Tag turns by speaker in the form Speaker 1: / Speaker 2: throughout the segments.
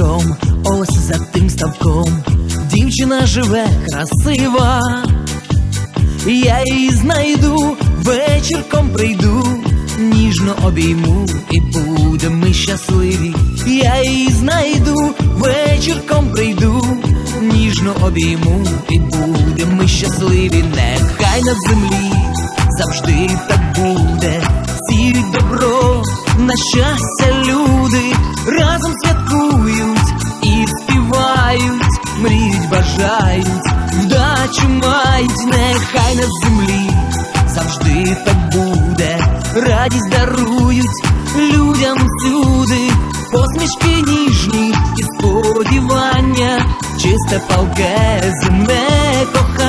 Speaker 1: Тим ось за тим ставком. Дівчина живе красива. Я її знайду, вечірком прийду, ніжно обійму і будемо ми щасливі. Я її знайду, вечірком прийду, ніжно обійму і будемо ми щасливі. Нехай на землі завжди так буде. Сіють добро на щастя люди вдачу мають, нехай на землі. Завжди так буде, радість дарують людям всюди, посмішки ніжні і сподівання, чисте палке земне кохання.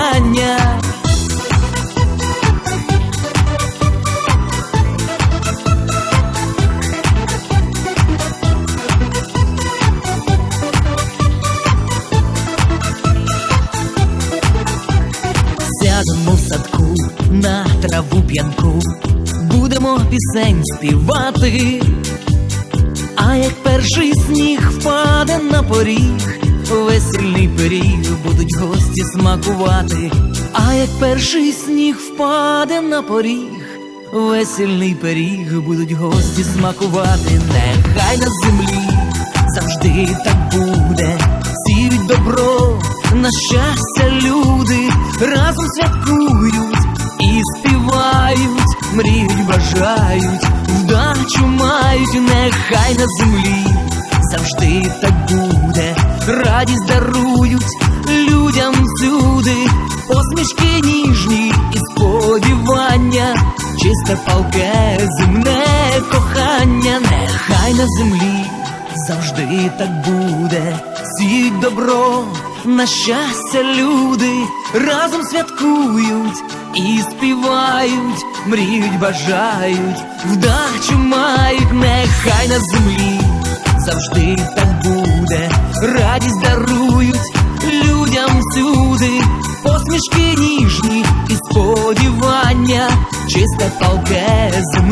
Speaker 1: П'янку, будемо пісень співати. А як перший сніг впаде на поріг, весільний пиріг будуть гості смакувати. А як перший сніг впаде на поріг, весільний пиріг будуть гості смакувати. Нехай на землі завжди так буде, сіють добро на щастя люди разом святкують бажають, вдачу мають, нехай на землі. Завжди так буде, радість дарують людям всюди, посмішки ніжні і сподівання, чисте палке земне кохання, нехай на землі завжди так буде, сіють добро на щастя люди разом святкують і співають, мріють, бажають, вдачу мають, нехай на землі. Завжди так буде, радість дарують людям всюди, посмішки ніжні і сподівання, чисте палке земне